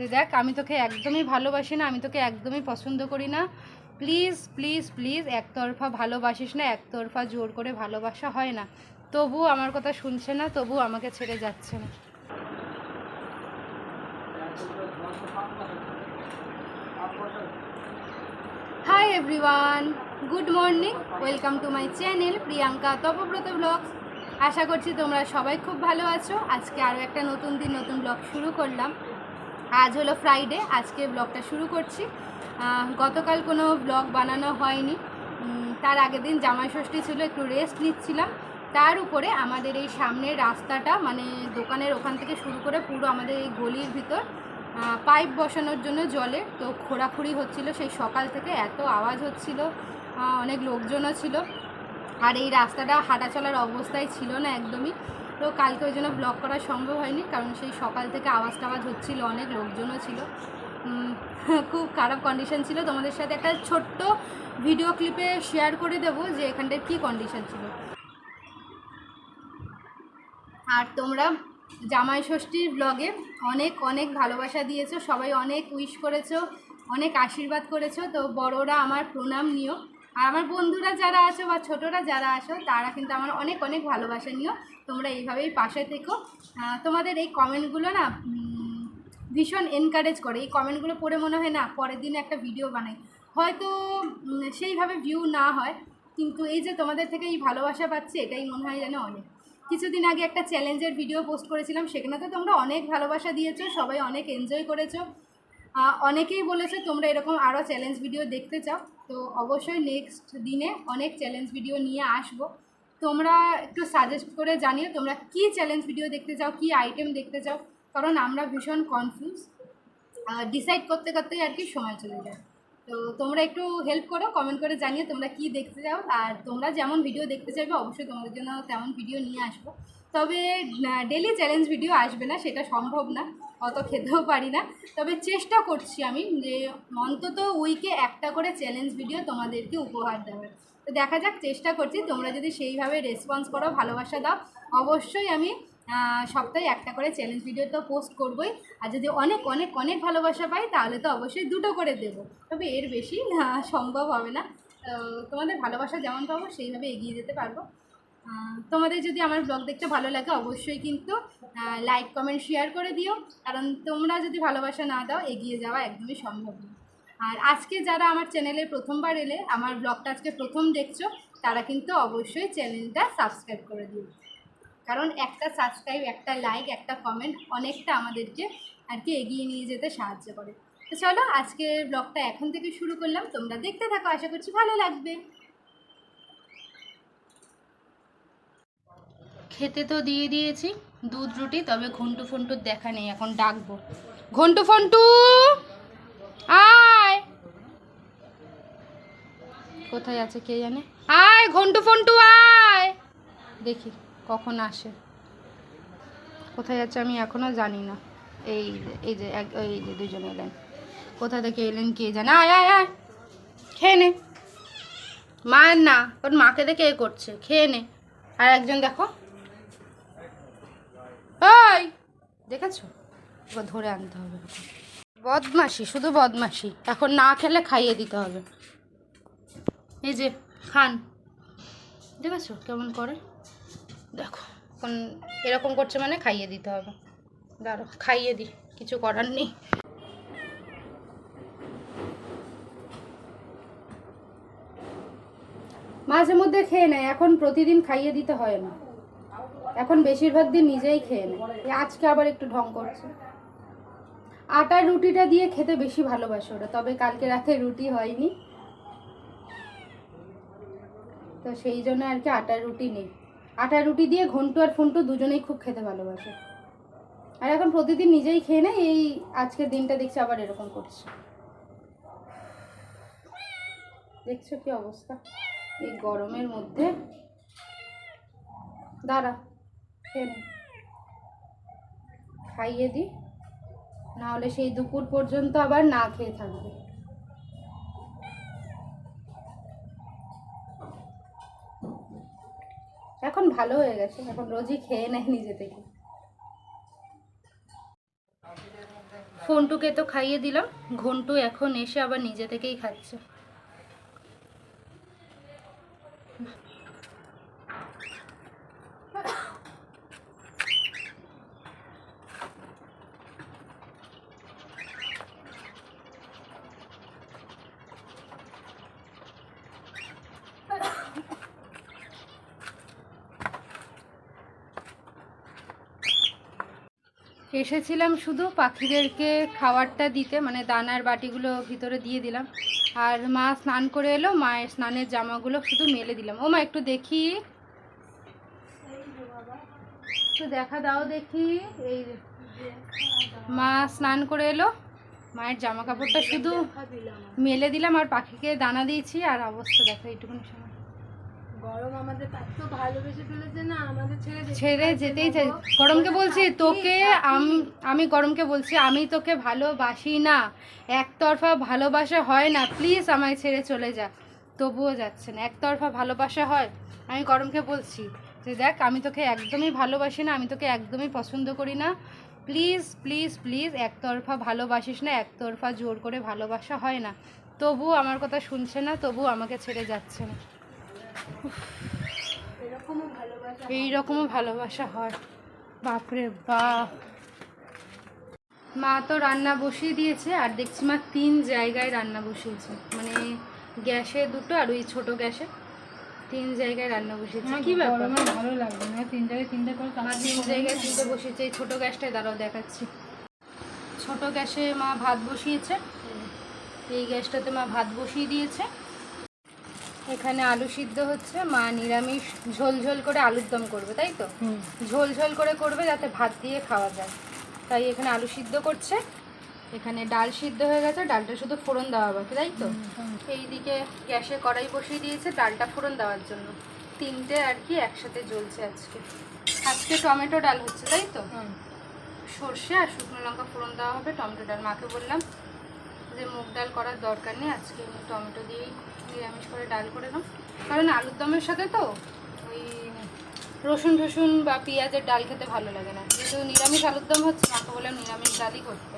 যে দেখ, আমি তোকে একদমই ভালোবাসি না, আমি তোকে একদমই পছন্দ করি না। প্লিজ প্লিজ প্লিজ, একতরফা ভালোবাসিস না, একতরফা জোর করে ভালোবাসা হয় না। তবু আমার কথা শুনছে না, তবু আমাকে ছেড়ে যাচ্ছে না। Hi everyone good morning welcome to my channel Priyanka Tapabrata blogs আশা করছি তোমরা সবাই খুব ভালো আছো। আজকে আরও একটা নতুন দিন, নতুন ব্লগ শুরু করলাম। আজ হলো ফ্রাইডে আজকে ব্লগটা শুরু করছি। গতকাল কোনো ব্লগ বানানো হয়নি। তার আগের দিন জামাই ষষ্ঠী ছিল, একটু রেস্ট নিচ্ছিলাম। তার উপরে আমাদের এই সামনের রাস্তাটা মানে দোকানের ওখান থেকে শুরু করে পুরো আমাদের এই গলির ভিতর পাইপ বসানোর জন্য জলে, তো খোঁড়াখুড়ি হচ্ছিল। সেই সকাল থেকে এত আওয়াজ হচ্ছিল অনেক লোকজনও ছিল। আর এই রাস্তাটা হাঁটা চলার অবস্থায় ছিল না একদমই। তো কালকে ওই জন্য ব্লগ করা সম্ভব হয়নি, কারণ সেই সকাল থেকে আওয়াজ টাওয়াজ হচ্ছিল, অনেক লোকজনও ছিল। খুব খারাপ কন্ডিশন ছিল। তোমাদের সাথে একটা ছোট্ট ভিডিও ক্লিপে শেয়ার করে দেবো যে এখানটার কী কন্ডিশন ছিল। আর তোমরা জামাই ষষ্ঠীর ব্লগে অনেক অনেক ভালোবাসা দিয়েছ, সবাই অনেক উইশ করেছ, অনেক আশীর্বাদ করেছ। তো বড়রা আমার প্রণাম নিও। আর আমার বন্ধুরা যারা আছো বা ছোটরা যারা আছো, তারা কিন্তু আমার অনেক অনেক ভালোবাসা নিও। তোমরা এইভাবেই পাশে থেকো। তোমাদের এই কমেন্টগুলো না ভীষণ এনকারেজ করে। এই কমেন্টগুলো পড়ে মনে হয় না, পরের দিন একটা ভিডিও বানাই। হয়তো সেইভাবে ভিউ না হয়, কিন্তু এই যে তোমাদের থেকে এই ভালোবাসা পাচ্ছি, এটাই মনে হয় যেন অনেক। কিছুদিন আগে একটা চ্যালেঞ্জের ভিডিও পোস্ট করেছিলাম সেখানে তো তোমরা অনেক ভালোবাসা দিয়েছ, সবাই অনেক এনজয় করেছ। অনেকেই বলেছে তোমরা এরকম আরও চ্যালেঞ্জ ভিডিও দেখতে চাও। তো অবশ্যই নেক্সট দিনে অনেক চ্যালেঞ্জ ভিডিও নিয়ে আসব। তোমরা একটু সাজেস্ট করে জানিও তোমরা কী চ্যালেঞ্জ ভিডিও দেখতে চাও, কী আইটেম দেখতে চাও, কারণ আমরা ভীষণ কনফিউজ ডিসাইড করতে করতেই আর কি সময় চলে যায়। তো তোমরা একটু হেল্প করো কমেন্ট করে জানিও তোমরা কি দেখতে চাও। আর তোমরা যেমন ভিডিও দেখতে চাইবে, অবশ্যই তোমাদের জন্য তেমন ভিডিও নিয়ে আসব। তবে ডেলি চ্যালেঞ্জ ভিডিও আসবে না, সেটা সম্ভব না, অত খেতেও পারি না। তবে চেষ্টা করছি আমি যে অন্তত উইকে একটা করে চ্যালেঞ্জ ভিডিও তোমাদেরকে উপহার দেওয়ার। তো দেখা যাক, চেষ্টা করছি। তোমরা যদি সেইভাবে রেসপন্স করো, ভালোবাসা দাও, অবশ্যই আমি সপ্তাহে একটা করে চ্যালেঞ্জ ভিডিও তো পোস্ট করবই। আর যদি অনেক অনেক অনেক ভালোবাসা পাই, তাহলে তো অবশ্যই দুটো করে দেব। তবে এর বেশি সম্ভব হবে না। তোমাদের ভালোবাসা যেমন পাবো, সেইভাবে এগিয়ে যেতে পারব। তোমাদের যদি আমার ব্লগ দেখতে ভালো লাগে, অবশ্যই কিন্তু লাইক কমেন্ট শেয়ার করে দিও। কারণ তোমরা যদি ভালোবাসা না দাও, এগিয়ে যাওয়া একদমই সম্ভব না। আর আজকে যারা আমার চ্যানেলে প্রথমবার এলে, আমার ব্লগটা আজকে প্রথম দেখছ, তারা কিন্তু অবশ্যই চ্যানেলটা সাবস্ক্রাইব করে দিও। কারণ একটা সাবস্ক্রাইব একটা লাইক একটা কমেন্ট অনেকটা আমাদেরকে আর কি এগিয়ে নিয়ে যেতে সাহায্য করে। তো চলো, আজকের ব্লগটা এখন থেকে শুরু করলাম। তোমরা দেখতে থাকো, আশা করছি ভালো লাগবে। খেতে তো দিয়ে দিয়েছি, দুধ, রুটি, তবে ঘন্টু ফন্টুর দেখা নেই, এখন ডাকবো। ঘন্টু ফন্টু! আয়! কোথায় আছে কে জানে? আয়, ঘন্টু ফন্টু, আয়! দেখি, কখন আসে। কোথায় যাচ্ছে আমি এখনও জানি না। এই এই যে এই যে দুজন এলেন। কোথা থেকে এলেন কে জানে? আয় আয় আয়! খেয়ে নে। মায়ের না, ওর মাকে দেখে এ করছে। খেয়ে নে। আর একজন দেখো। ওই দেখেছ? ওকে ধরে আনতে হবে। বদমাসি শুধু বদমাসি এখন না খেলে খাইয়ে দিতে হবে। এই যে, খান। দেখেছ কেমন করে? দেখো, এখন এরকম করছে মানে খাইয়ে দিতে হবে। দাঁড়ো খাইয়ে দিই কিছু করার নেই। মাঝে মধ্যে খেয়ে নেয়, এখন প্রতিদিন খাইয়ে দিতে হয় না। এখন বেশিরভাগ দিন নিজেই খেয়ে নেয়। আজকে আবার একটু ঢং করছে। আটার রুটিটা দিয়ে খেতে বেশি ভালোবাসে ওরা, তবে কালকে রাতে রুটি হয়নি। তো সেই জন্য আর কি আটার রুটি নেই। আটার রুটি দিয়ে ঘন্টু আর ফন্টু দুজনেই খুব খেতে ভালোবাসে। আর এখন প্রতিদিন নিজেই খেয়ে নেয়, এই আজকের দিনটা দেখছি আবার এরকম করছে। দেখছ কি অবস্থা? এই গরমের মধ্যে। দাঁড়া। খাইয়ে দিই নাহলে সেই দুপুর পর্যন্ত আবার না খেয়ে থাকবে। এখন ভালো হয়ে গেছে, এখন রোজই খেয়ে নেয় নিজে থেকে। ফোনটুকে তো খাইয়ে দিলাম, ঘন্টু এখন এসে আবার নিজে থেকেই খাচ্ছে। এসেছিলাম শুধু পাখিদেরকে খাবারটা দিতে মানে দানার বাটিগুলো ভিতরে দিয়ে দিলাম। আর মা স্নান করে এলো, মায়ের স্নানের জামাগুলো শুধু মেলে দিলাম। ও মা একটু দেখি। একটু দেখা দাও দেখি। এই মা স্নান করে এলো, মায়ের জামা কাপড়টা শুধু মেলে দিলাম আর পাখিকে দানা দিয়েছি। আর অবস্থা দেখো, এইটুকুনি সময়। গরম আমাদের এত ভালোবেসে ফেলেছে না আমাদের ছেড়ে ছেড়ে যেতেই চাই। গরমকে বলছি তোকে আম- আমি গরমকে বলছি আমি তোকে ভালোবাসি না। একতরফা ভালোবাসা হয় না। প্লিজ আমায় ছেড়ে চলে যা। তবুও যাচ্ছে না। একতরফা ভালোবাসা হয়। আমি গরমকে বলছি যে দেখ আমি তোকে একদমই ভালোবাসি না আমি তোকে একদমই পছন্দ করি না। প্লিজ প্লিজ প্লিজ একতরফা ভালোবাসিস না একতরফা জোর করে ভালোবাসা হয় না। তবুও আমার কথা শুনছে না তবুও আমাকে ছেড়ে যাচ্ছে না। এরকমও ভালোবাসা হয়। বাপরে বাপ। মা তো রান্না বসিয়ে দিয়েছে আর দেখছি মা তিন জায়গায় রান্না বসিয়েছে। মানে গ্যাসে দুটো আর ওই ছোট গ্যাসে তিন জায়গায় রান্না বসিয়েছে। কি ব্যাপার? আমার ভালো লাগবে না? তিন জায়গায় তিনটে করে মা তিন জায়গায় তিনটে বসিয়েছে এই ছোটো গ্যাসটায় দাঁড়াও দেখাচ্ছি। ছোট গ্যাসে মা ভাত বসিয়েছে। এই গ্যাসটাতে মা ভাত বসিয়ে দিয়েছে। এখানে আলু সিদ্ধ হচ্ছে মা নিরামিষ ঝোল ঝোল করে আলুর দম করবে তাই তো? ঝোল ঝোল করে করবে যাতে ভাত দিয়ে খাওয়া যায়। তাই এখানে আলু সিদ্ধ করছে। এখানে ডাল সিদ্ধ হয়ে গেছে ডালটা শুধু ফোড়ন দেওয়া বাকি তাই তো? এইদিকে গ্যাসে কড়াই বসিয়ে দিয়েছে ডালটা ফোড়ন দেওয়ার জন্য। তিনটে আর কি একসাথে জ্বলছে আজকে। আজকে টমেটো ডাল হচ্ছে তাই তো? সর্ষে আর শুকনো লঙ্কা ফোড়ন দেওয়া হবে টমেটো ডাল। মাকে বললাম যে মুগ ডাল করার দরকার নেই আজকে টমেটো দিয়েই নিরামিষ করে ডাল করে নাও। কারণ আলুর দমের সাথে তো ওই রসুন টসুন বা পেঁয়াজের ডাল খেতে ভালো লাগে না। যেহেতু নিরামিষ আলুর দম হচ্ছে, মাকে বললাম নিরামিষ ডালই করতে।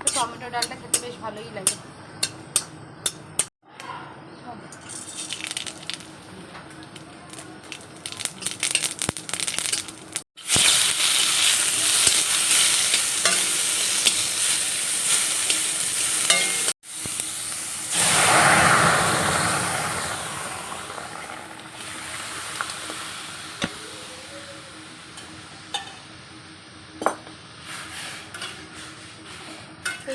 তো টমেটো ডালটা খেতে বেশ ভালোই লাগে।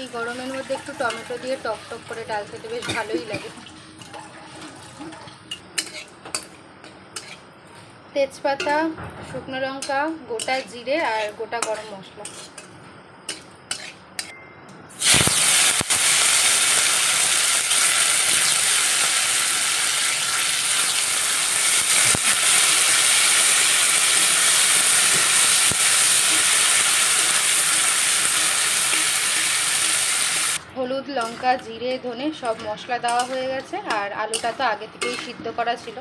এই গরমের মধ্যে একটু টমেটো দিয়ে টক টক করে ডাল খেতে বেশ ভালোই লাগে। তেজপাতা, শুকনো লঙ্কা, গোটা জিরে আর গোটা গরম মশলা। হলুদ, লঙ্কা, জিরে, ধনে সব মশলা দেওয়া হয়ে গেছে আর আলুটা তো আগে থেকেই সিদ্ধ করা ছিল।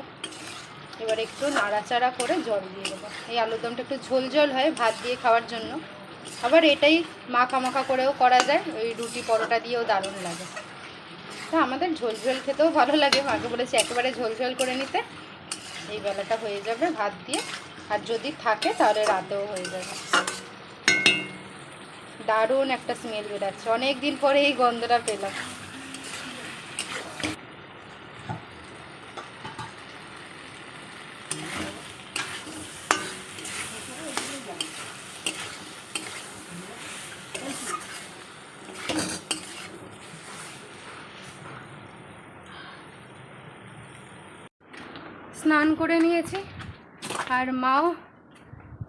এবার একটু নাড়াচাড়া করে জল দিয়ে দেবো। এই আলুর দমটা একটু ঝোল ঝোল হয় ভাত দিয়ে খাওয়ার জন্য। আবার এটাই মাখা মাখা করেও করা যায়, ওই রুটি পরোটা দিয়েও দারুণ লাগে। তা আমাদের ঝোল ঝোল খেতেও ভালো লাগে, মাকে বলেছি একেবারে ঝোল ঝোল করে নিতে। এই বেলাটা হয়ে যাবে ভাত দিয়ে। আর যদি থাকে তাহলে রাতেও হয়ে যাবে। দারুণ একটা স্মেল বেরাচ্ছে। অনেক দিন পরে এই গন্ধটা পেলাম। স্নান করে নিয়েছি, আর মাও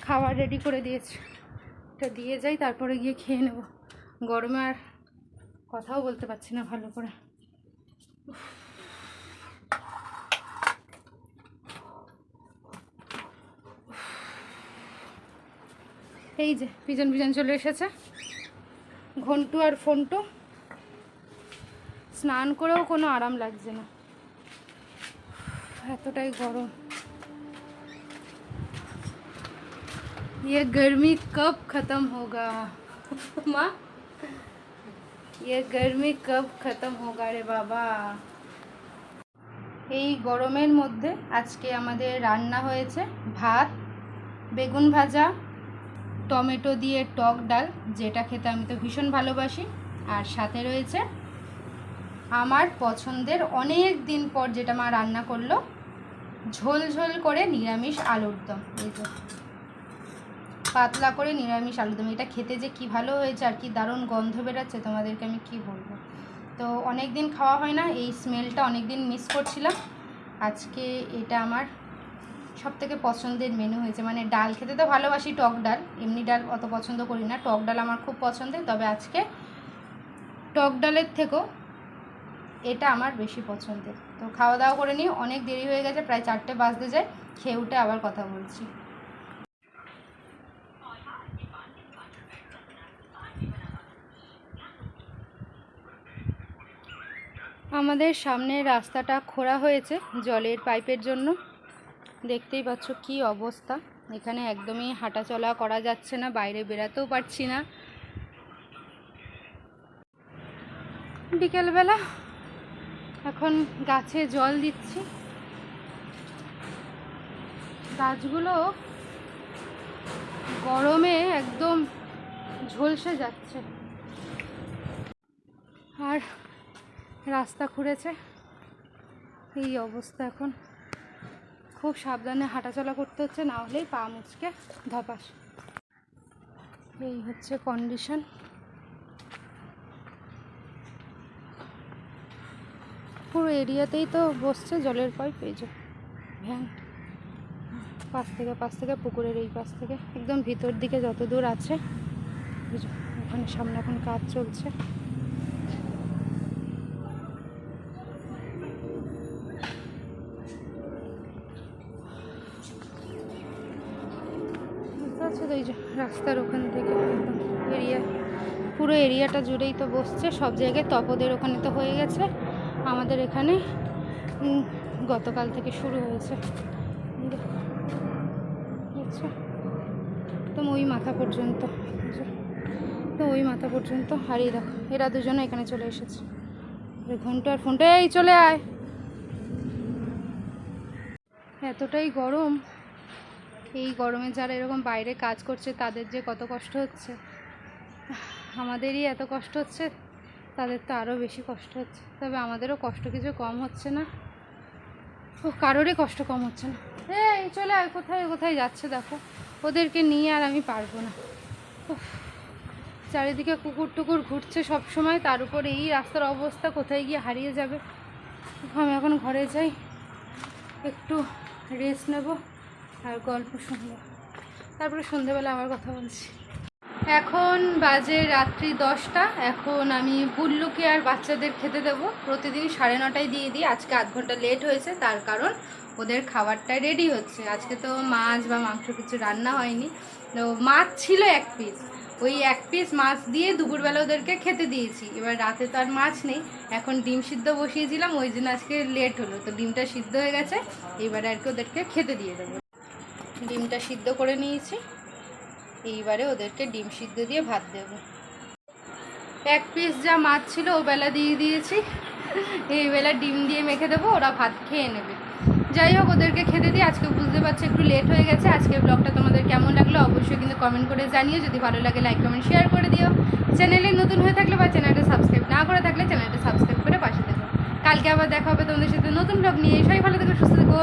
খাবার রেডি করে দিয়েছে। এটা দিয়ে যাই, তারপরে গিয়ে খেয়ে নেব। গরমে আর কথাও বলতে পারছি না ভালো করে। এই যে, পিজন পিজন চলে এসেছে। ঘন্টু আর ফন্টু, স্নান করেও কোনো আরাম লাগছে না। এতটাই গরম। ये गर्मी कब खत्म होगा माँ ये गर्मी कब खत्म होगा রে বাবা এই গরমের মধ্যে আজকে আমাদের রান্না হয়েছে ভাত বেগুন ভাজা টমেটো দিয়ে টক ডাল যেটা খেতে আমি তো ভীষণ ভালোবাসি আর সাথে রয়েছে আমার পছন্দের অনেক দিন পর যেটা মা রান্না করলো ঝোল ঝোল করে নিরামিষ আলুর দম এই যে পাতলা করে নিরামিষ আলুর দম এটা খেতে যে কি ভালো হয়েছে আর কি দারুণ গন্ধ বেরাচ্ছে, তোমাদেরকে আমি কি বলব? তো অনেক দিন খাওয়া হয় না, এই স্মেলটা অনেক দিন মিস করছিলাম। আজকে এটা আমার সব থেকে পছন্দের মেনু হয়েছে। মানে ডাল খেতে তো ভালোবাসি, টক ডাল। এমনি ডাল অত পছন্দ করি না। টক ডাল আমার খুব পছন্দের, তবে আজকে টক ডালের থেকেও এটা আমার বেশি পছন্দের। তো খাওয়া দাওয়া করে নিয়ে অনেক দেরি হয়ে গেছে, প্রায় চারটে বাজতে যায়, খেয়ে উঠে আবার কথা বলছি। আমাদের সামনের রাস্তাটা খোঁড়া হয়েছে জলের পাইপের জন্য। দেখতেই পাচ্ছ কি অবস্থা। এখানে একদমই হাঁটাচলা করা যাচ্ছে না, বাইরে বেরাতেও পারছি না। বিকেলবেলা এখন গাছে জল দিচ্ছি। গাছগুলো গরমে একদম ঝলসে যাচ্ছে। আর রাস্তা খুঁড়েছে। এই অবস্থা এখন। খুব সাবধানে হাঁটাচলা করতে হচ্ছে, না হলেই পা মুচকে ধপাস। এই হচ্ছে কন্ডিশন পুরো এরিয়াতেই তো বসছে, জলের পাইপ এই যে ভ্যান। পাশ থেকে পাশ থেকে, পুকুরের এই পাশ থেকে। একদম ভিতর দিকে যত দূর আছে। ওখানে সামনে এখন কাজ চলছে। পুরো জুড়েই তো বসছে সব জায়গায় তপদের ওখানে তো হয়ে গেছে। আমাদের এখানে গতকাল থেকে শুরু হয়েছে। যে, তো ওই মাথা পর্যন্ত তো ওই মাথা পর্যন্ত হারিয়ে দেখো এরা দুজনে এখানে চলে এসেছে। এই ঘণ্টা আর ফোনটা এই চলে আয়। এতটাই গরম এই গরমে যারা এরকম বাইরে কাজ করছে তাদের যে কত কষ্ট হচ্ছে। আমাদেরই এত কষ্ট হচ্ছে, তাদের তো আরও বেশি কষ্ট হচ্ছে। তবে আমাদেরও কষ্ট কিছু কম হচ্ছে না। ও, কারোরই কষ্ট কম হচ্ছে না। এই, চলে আয়, কোথায় কোথায় যাচ্ছে দেখো। ওদেরকে নিয়ে আর আমি পারব না। চারিদিকে কুকুর টুকুর ঘুরছে সব সময়, তার উপর এই রাস্তার অবস্থা কোথায় গিয়ে হারিয়ে যাবে? আমি এখন ঘরে যাই। একটু রেস্ট নেব আর গল্প শুনব। তারপরে সন্ধেবেলা আবার কথা বলছি। এখন বাজে রাত্রি দশটা। এখন আমি বুল্লুকে আর বাচ্চাদের খেতে দেবো। প্রতিদিন সাড়ে নটায় দিয়ে দিই। আজকে আধ ঘণ্টা লেট হয়েছে, তার কারণ ওদের খাবারটা রেডি হচ্ছে। আজকে তো মাছ বা মাংস কিছু রান্না হয়নি। তো মাছ ছিল এক পিস ওই এক পিস মাছ দিয়ে দুপুরবেলা ওদেরকে খেতে দিয়েছি। এবার রাতে তো আর মাছ নেই। এখন ডিম সিদ্ধ বসিয়েছিলাম, ওই জন্য আজকে লেট হলো। তো ডিমটা সিদ্ধ হয়ে গেছে। এবারে আর কি ওদেরকে খেতে দিয়ে দেবো। ডিমটা সিদ্ধ করে নিয়েছি। এইবারে ওদেরকে ডিম সিদ্ধ দিয়ে ভাত দেব। এক পিস যা মাছ ছিল, ও বেলা দিয়ে দিয়েছি। এই বেলা ডিম দিয়ে মেখে দেবো, ওরা ভাত খেয়ে নেবে। যাই হোক, ওদেরকে খেতে দিয়ে আজকে বুঝতে পারছি একটু লেট হয়ে গেছে। আজকে ব্লগটা তোমাদের কেমন লাগল অবশ্যই কিন্তু কমেন্ট করে জানিও। যদি ভালো লাগে লাইক কমেন্ট শেয়ার করে দিও। চ্যানেলে নতুন হয়ে থাকলে বা চ্যানেলটা সাবস্ক্রাইব না করে থাকলে চ্যানেলটা সাবস্ক্রাইব করে পাশে দেখো কালকে আবার দেখা হবে তোমাদের সাথে নতুন ব্লগ নিয়ে। সবাই ভালো থেকো, সুস্থ থেকো।